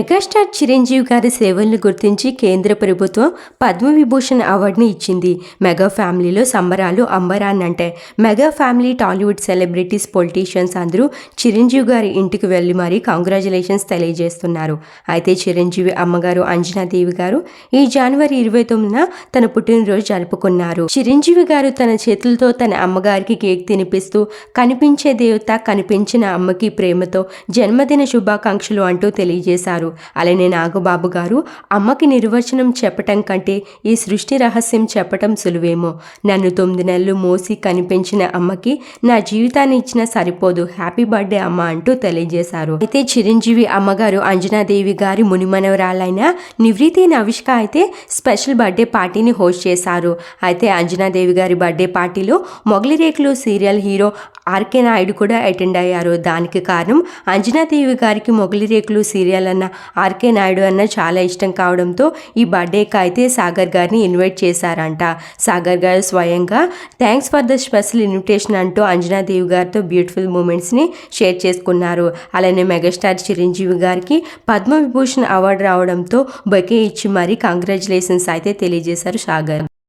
Megastar Chiranjeevi గారి సేవలను గుర్తించి కేంద్ర ప్రభుత్వం పద్మవిభూషణ్ అవార్డుని ఇచ్చింది. మెగా ఫ్యామిలీలో సంబరాలు అంబరాన్నంటే mega family Tollywood celebrities politicians అందరూ చిరంజీవి గారి ఇంటికి వెళ్ళి మరీ కంగ్రాచులేషన్స్ తెలియజేస్తున్నారు. అయితే చిరంజీవి అమ్మగారు అంజనాదేవి గారు ఈ జనవరి ఇరవై తొమ్మిదిన తన పుట్టినరోజు జరుపుకున్నారు. చిరంజీవి గారు తన చేతులతో తన అమ్మగారికి కేక్ తినిపిస్తూ కనిపించే దేవత కనిపించిన అమ్మకి ప్రేమతో జన్మదిన శుభాకాంక్షలు అంటూ తెలియజేశారు. అలానే నాగబాబు గారు అమ్మకి నిర్వచనం చెప్పటం కంటే ఈ సృష్టి రహస్యం చెప్పటం సులువేమో. నన్ను తొమ్మిది నెలలు మోసి కనిపించిన అమ్మకి నా జీవితాన్ని ఇచ్చిన సరిపోదు. హ్యాపీ బర్త్డే అమ్మ అంటూ తెలియజేశారు. అయితే చిరంజీవి అమ్మగారు అంజనాదేవి గారి మునిమనవరాలైన నివృత్తి నవిష్క అయితే స్పెషల్ బర్త్డే పార్టీని హోస్ట్ చేశారు. అయితే అంజనాదేవి గారి బర్త్డే పార్టీలో మొగలి రేకులు సీరియల్ హీరో ఆర్కే నాయుడు కూడా అటెండ్ అయ్యారు. దానికి కారణం అంజనాదేవి గారికి మొగలి రేకులు సీరియల్ అన్న ఆర్కే నాయుడు అన్న చాలా ఇష్టం కావడంతో ఈ బర్త్డేకి అయితే సాగర్ గారిని ఇన్వైట్ చేశారంట. సాగర్ గారు స్వయంగా thanks for the special invitation అంటూ అంజనాదేవి గారితో బ్యూటిఫుల్ మూమెంట్స్ని షేర్ చేసుకున్నారు. అలానే మెగాస్టార్ చిరంజీవి గారికి పద్మవిభూషణ్ అవార్డు రావడంతో బొకే ఇచ్చి మరీ కంగ్రాచులేషన్స్ అయితే తెలియజేశారు సాగర్.